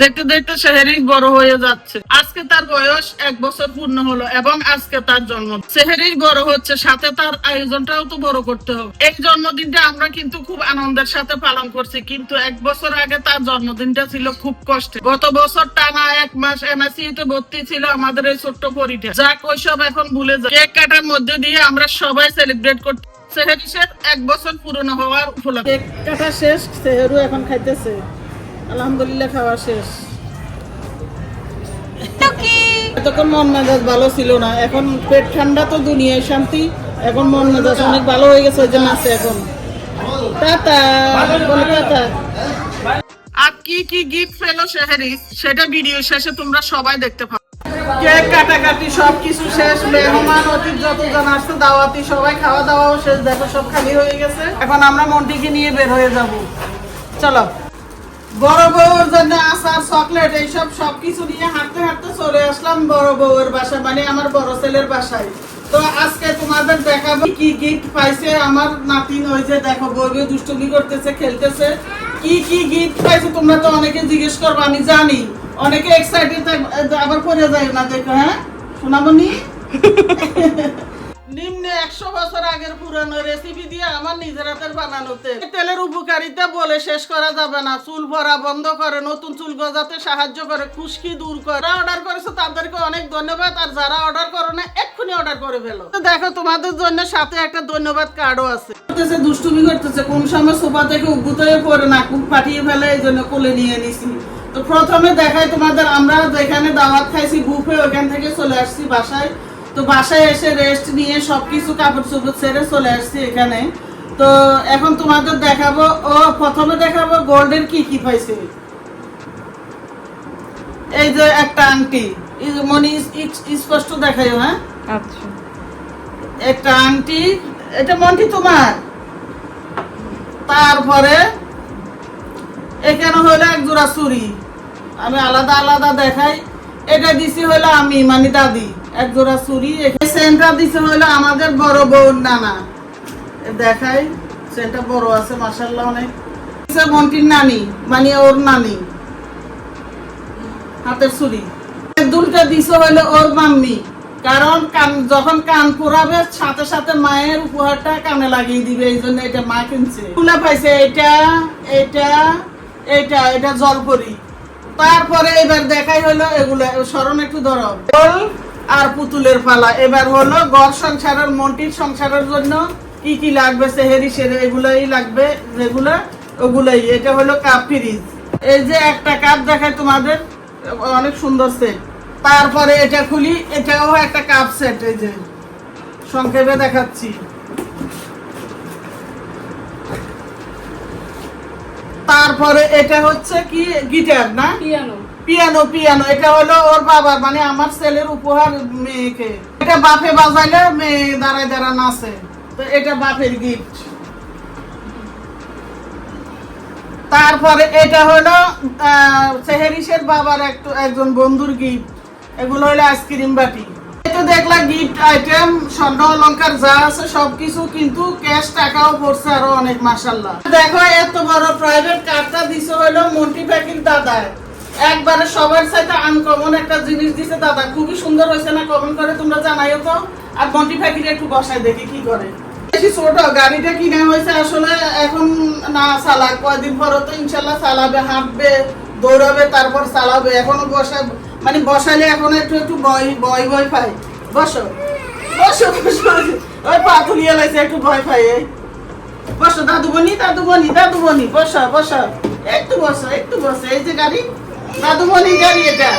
দেখতে দেখতে সেহেরি বড় হয়ে যাচ্ছে। আজকে তার বয়স এক বছর পূর্ণ হলো এবং আজকে তার জন্ম। সেহেরি বড় হচ্ছে, সাথে তার আয়োজনটাও তো বড় করতে হবে। এই জন্মদিনটা আমরা কিন্তু খুব আনন্দের সাথে পালন করছি, কিন্তু এক বছর আগে তার জন্মদিনটা ছিল খুব কষ্টে। গত বছর টানা এক মাস এনআসিতে ভর্তি ছিল আমাদের এই ছোট্ট পরিটা। যাক, ওইসব এখন ভুলে যায় কেক কাটার মধ্যে দিয়ে আমরা সবাই সেলিব্রেট করতে সেহেরিসের এক বছর পুরনো হওয়ার উপলক্ষে। কেক কাটা শেষ, সেহেরু এখন খাইতেছে। আলহামদুলিল্লাহ খাওয়া শেষ। এতক্ষণ মন মেজাজ ভালো ছিল না। এখন পেট ঠান্ডা তো দুনিয়ায় শান্তি। এখন মন মেজাজ অনেক ভালো হয়ে গেছে ওই জন্য আছে এখন। টাটা। বলো টাটা। আর কি কি গিফট পেল শেহারি? সেটা ভিডিও শেষে তোমরা সবাই দেখতে পাবে কেক কাটাকাটি সবকিছু শেষ মেহমান অতীত যতজন আসছে দাওয়াতি সবাই খাওয়া দাওয়াও শেষ দেখো সব খালি হয়ে গেছে। এখন আমরা মন্টিকে নিয়ে বের হয়ে যাব। চলো। বড় বউর জন্য আচার, চকলেট, এইসব সবকিছু নিয়ে হাঁটতে হাঁটতে চলে আসলাম বড় বউয়ের বাসা মানে আমার বড় ছেলের বাসায়। তো আজকে তোমাদের দেখাবো কি গিফট পাইছে আমার নাতিন ওই যে দেখো বউকে দুষ্টুমি করতেছে, খেলতেছে। কি কি গিফট পাইছে তোমরা তো অনেকে জিজ্ঞেস করব, আমি জানি। অনেকে এক্সাইটেড আবার পরে যায় না, দেখো হ্যাঁ? শোনাবনি নিম্নে একশো বছর আগের পুরানো রেসিপি দিয়ে আমার নিজের হাতের বানানোতে। তেলের উপকারিতা বলে শেষ করা যাবে না। চুল ভরা বন্ধ করে, নতুন চুল গজাতে সাহায্য করে, খুশকি দূর করে। যারা অর্ডার করেছে তাদেরকে অনেক ধন্যবাদ, আর যারা অর্ডার করো না এক্ষুনি অর্ডার করে ফেলো। দেখো, তোমাদের জন্য সাথে একটা ধন্যবাদ কার্ডও আছে। করতেছে, দুষ্টুমি করতেছে, কোন সময় সোফা থেকে উদ্ভূত হয়ে পড়ে না, কুক পাঠিয়ে ফেলে, এই জন্য কোলে নিয়ে নিছি। তো প্রথমে দেখাই তোমাদের, আমরা যেখানে দাওয়াত খাইছি, বুফে, ওইখান থেকে চলে আসছি বাসায়। তো বাসায় এসে রেস্ট নিয়ে সবকিছু কাপড় চোপড় ছেড়ে চলে আসছি এখানে। তো এখন তোমাদের দেখাবো ও প্রথমে দেখাবো গোল্ডের কি কি পাইছে। এই যে একটা আংটি। মনি স্পষ্ট দেখাই হ্যাঁ? আচ্ছা। একটা আংটি এটা মন্টি তোমার। তারপরে এখানে হলো এক জোড়া চুড়ি। আমি আলাদা আলাদা দেখাই। এটা দিছি হলো আমি মানে দাদি। এক জোড়া সেন্টার দিছে হলো আমাদের বড় বউর নানা। দেখাই, সেন্টার বড় আছে অনেক। দিছে মন্টির নানি মানে ওর নানি। হাতের দুলটা দিছে হইল ওর মাম্মি। কারণ কান, যখন কান পুরাবে সাথে সাথে মায়ের উপহারটা কানে লাগিয়ে দিবে, এই জন্য এটা মা কিনছে। ফুলা পাইছে, এটা এটা এটা এটা জলপরি। তারপরে এবার দেখাই হলো এগুলো, স্মরণ একটু ধরো। আর পুতুলের পালা। এবার হলো ঘর সংসারের মন্টির সংসারের জন্য কি কি লাগবে, সেহেরি সেরে এগুলাই লাগবে রেগুলার ওগুলাই। এটা হলো কাপ ফ্রিজ। এই যে একটা কাপ দেখায় তোমাদের, অনেক সুন্দর সেট তারপরে এটা খুলি, এটাও একটা কাপ সেট এই যে। সংক্ষেপে দেখাচ্ছি। তারপরে এটা হচ্ছে কি? গিটার না? পিয়ানো পিয়ানো পিয়ানো এটা হলো ওর বাবার মানে আমার ছেলের উপহার মেয়েকে। এটা বাপে বাজাইলে মেয়ে দাঁড়ায় দাঁড়া নাচে। তো এটা বাপের গিফট তারপরে এটা হলো আহ, সেহেরিসের বাবার একটু একজন বন্ধুর গিফট এগুলো হলো আইসক্রিম বাটি। এটা দেখলাম গিফট আইটেম স্বর্ণ অলংকার যা আছে সবকিছু কিন্তু ক্যাশ টাকাও পড়ছে আরও অনেক মাসাল্লাহ দেখো, এত বড় প্রাইভেট কারটা দিছে হলো মন্টি প্যাকির দাদায় একবারে সবার সাথে আনকমন একটা জিনিস দিছে দাদা। খুবই সুন্দর হয়েছে না? কমেন্ট করে তোমরা জানাইও তো। আর মন্টি প্যাকির একটু বসাই দেখি কি করে। বেশি ছোট, গাড়িটা কিনে হয়েছে আসলে এখন না চালাক। কয়দিন পরে তো ইনশাল্লাহ চালাবে, হাঁটবে, দৌড়াবে, তারপর চালাবে। এখনও বসা মানে বসালে এখন একটু একটু ভয় ভয় ভয় পাই বসো। বসো বসো। ওই পা তুলিয়ে লাগছে একটু ভয় পাই বসো, দাদু বনি দাদু বনি দাদু বনি, বসো বসো। একটু বসো একটু বসো, এই যে গাড়ি। দাদু বনি, গাড়ি এটা।